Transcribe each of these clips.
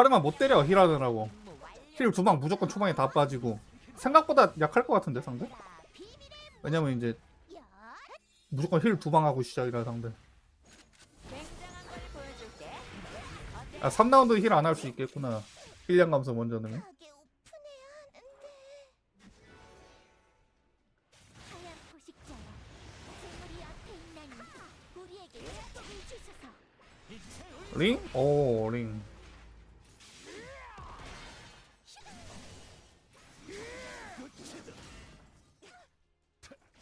카르마 못 때려 힐하느라고. 힐 두 방 무조건 초반에 다 빠지고. 생각보다 약할 것 같은데 상대? 왜냐면 이제 무조건 힐 두 방 하고 시작이라 상대? 아 3라운드 힐 안 할 수 있겠구나. 힐량 감소 먼저 넣으면. 하게 오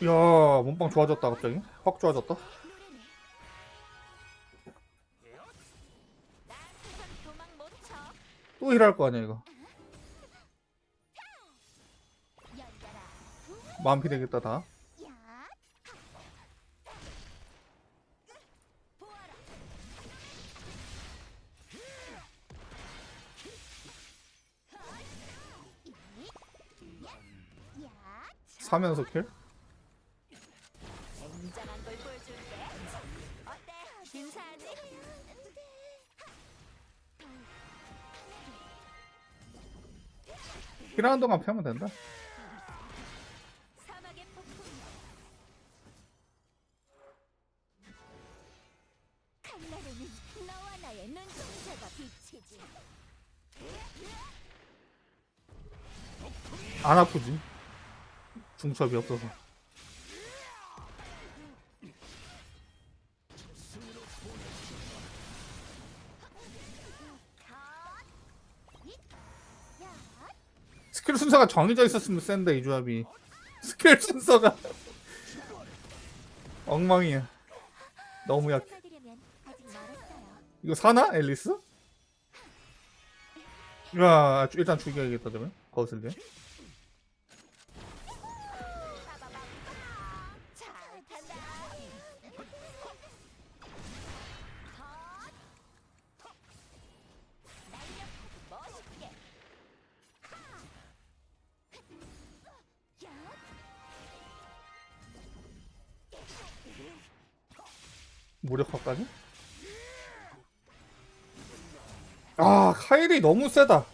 야 몸빵 좋아졌다 갑자기 확 좋아졌다. 또 힐할 거 아니야 이거 만피 되겠다 다 사면서 킬? 인사하지? 힐하는 동안 패면 된다 사막의 폭풍. 칼날에는 너와 나의 눈동자가 비치지 안 아프지 중첩이 없어서 스킬 순서가 정해져 있었으면 센데 이 조합이. 스킬 순서가. 엉망이야. 너무 멀었어요 이거 사나 앨리스? 야 일단 죽여야겠다 그러면. 거슬게 무력화까지? 아 카일이 너무 세다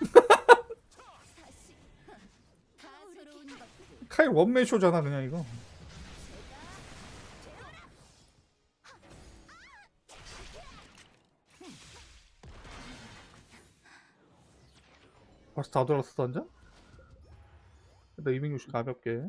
카일 원맨쇼잖아 그냥 이거 벌써 다 돌았어 던져? 일단 260 가볍게